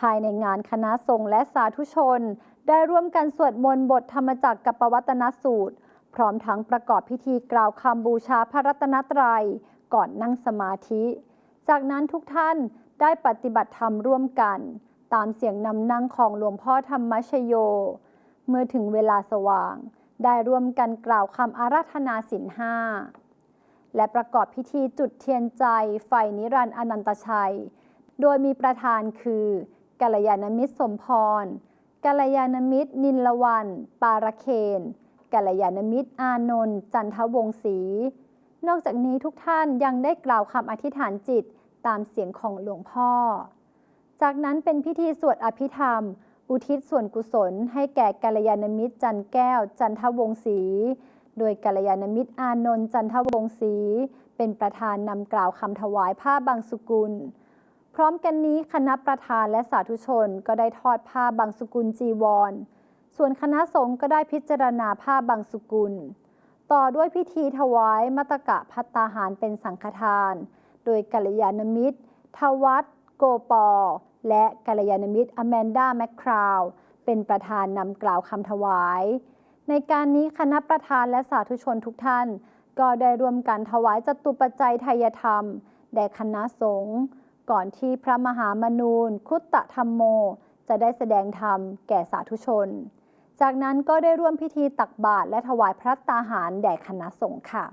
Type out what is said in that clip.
ภายในงานคณะสงฆ์และสาธุชน ได้ร่วมกันสวดมนต์บทธรรมจักรกับปวัตนสูตร พร้อมทั้งประกอบพิธีกล่าวคำบูชาพระรัตนตรัย ก่อนนั่งสมาธิ จากนั้นทุกท่านได้ปฏิบัติธรรมร่วมกัน ตามเสียงนำนั่งของหลวงพ่อธรรมชโย เมื่อถึงเวลาสว่าง ได้ร่วมกันกล่าวคำอาราธนาศีลห้าและประกอบพิธีจุดเทียนใจ ไฟนิรันดร์อนันตชัย โดยมีประธานคือ กัลยาณมิตรสมพร กัลยาณมิตร นินละวัน ปารเคนกัลยาณมิตร อานนท์จันทวงศรี นอกจากนี้ทุกท่านยังได้กล่าวคำอธิษฐานจิตตามเสียงของหลวงพ่อ จากนั้นเป็นพิธีสวดอภิธรรม อุทิศส่วนกุศล ให้แก่กัลยาณมิตร จันแก้ว จันทวงศรีโดยกัลยาณมิตร อานนท์จันทวงศรีเป็นประธานนำกล่าวคำถวายผ้าบางสุกุล พร้อมกันนี้คณะประธานและสาธุชนก็ได้ทอดผ้าบางสกุลจีวร ส่วนคณะสงฆ์ก็ได้พิจารณาผ้าบางสกุล ต่อด้วยพิธีถวายมัตตกะพัตตาหารเป็นสังฆทาน โดยกัลยาณมิตร ทวัตโกปอ และกัลยาณมิตรอแมนดาแมคคราวเป็นประธานนำกล่าวคำถวาย ในการนี้คณะประธานและสาธุชนทุกท่าน ก็ได้รวมกันถวายจตุปัจจัยไทยธรรม แด่คณะสงฆ์ ก่อนที่พระมหามนูนคุตตะธรรมโม จะได้แสดงธรรมแก่สาธุชน จากนั้นก็ได้ร่วมพิธีตักบาตรและถวายพระตาหารแด่คณะสงฆ์ค่ะ